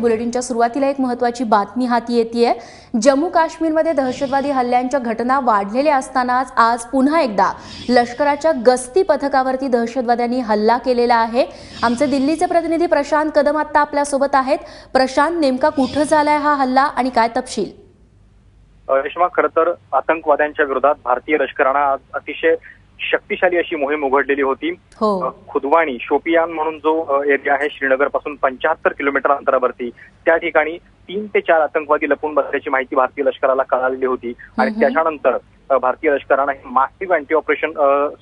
बुलेटिनच्या सुरुवातीला एक महत्वाची बातमी हाती येते जम्मू काश्मीरमध्ये दहशतवादी हल्ल्यांच्या घटना वाढलेल्या असतानाच आज पुन्हा एकदा लष्कराच्या गस्ती पथकावरती दहशतवाद्यांनी हल्ला केलेला आहे. आमचे दिल्लीचे प्रतिनिधी प्रशांत कदम आता आपल्यासोबत आहेत. प्रशांत नेमका कुठं झालाय हा हल्ला आणि काय तपशील? रेश्मा खरं तर आतंकवाद्यांच्या विरोधात भारतीय लष्करानं आज अतिशय शक्तिशाली अशी मोहीम उघडलेली होती. हो. खुदवाणी शोपियान म्हणून जो एरिया आहे श्रीनगरपासून पंच्याहत्तर किलोमीटर अंतरावरती त्या ठिकाणी तीन ते चार आतंकवादी लपून बसल्याची माहिती भारतीय लष्कराला कळालेली होती. आणि. त्याच्यानंतर भारतीय लष्करानं हे मासिव्ह अँटी ऑपरेशन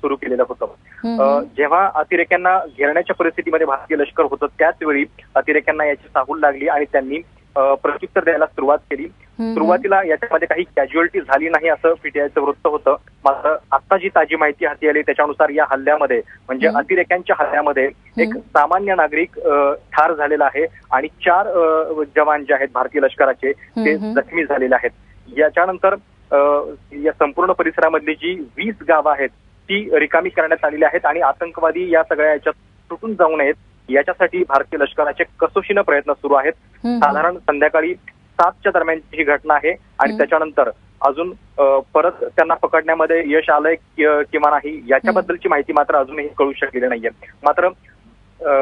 सुरू केलेलं होतं. जेव्हा अतिरेक्यांना घेरण्याच्या परिस्थितीमध्ये भारतीय लष्कर होतं त्याच वेळी अतिरेक्यांना याची चाहूल लागली आणि त्यांनी प्रत्युत्तर द्यायला सुरुवात केली. सुरुवातीला याच्यामध्ये काही कॅज्युअलिटी झाली नाही असं पीटीआयचं वृत्त होतं मात्र आता जी ताजी माहिती हाती आली त्याच्यानुसार या हल्ल्यामध्ये म्हणजे. अतिरेक्यांच्या हल्ल्यामध्ये एक. सामान्य नागरिक ठार झालेला आहे आणि चार जवान जे आहेत भारतीय लष्कराचे ते. जखमी झालेले आहेत याच्यानंतर या संपूर्ण परिसरामधली जी वीस गावं आहेत ती रिकामी करण्यात आलेली आहेत आणि आतंकवादी या सगळ्या याच्यात सुटून जाऊ नयेत याच्यासाठी भारतीय लष्कराचे कसोशीनं प्रयत्न सुरू आहेत. साधारण संध्याकाळी सातच्या दरम्यानची ही घटना आहे आणि. त्याच्यानंतर अजून परत त्यांना पकडण्यामध्ये यश आलंय कि- किंवा नाही याच्याबद्दलची माहिती मात्र अजूनही कळू शकलेली नाहीये मात्र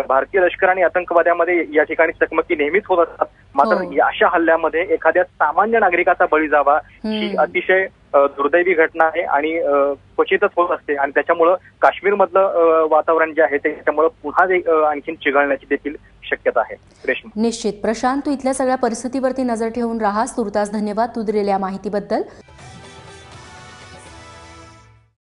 भारतीय लष्कर आणि आतंकवाद्यामध्ये या ठिकाणी चकमकी नेहमीच होत असतात मात्र हो. अशा हल्ल्यामध्ये एखाद्या सामान्य नागरिकाचा बळी जावा ही. अतिशय दुर्दैवी घटना आहे आणि क्वचितच होत असते आणि त्याच्यामुळं काश्मीरमधलं वातावरण जे आहे ते त्याच्यामुळं पुन्हा आणखीन चिघळण्याची देखील शक्यता आहे. निश्चित. प्रशांत तू इथल्या सगळ्या परिस्थितीवरती नजर ठेवून राहा. तुर्तास धन्यवाद तू दिलेल्या माहितीबद्दल.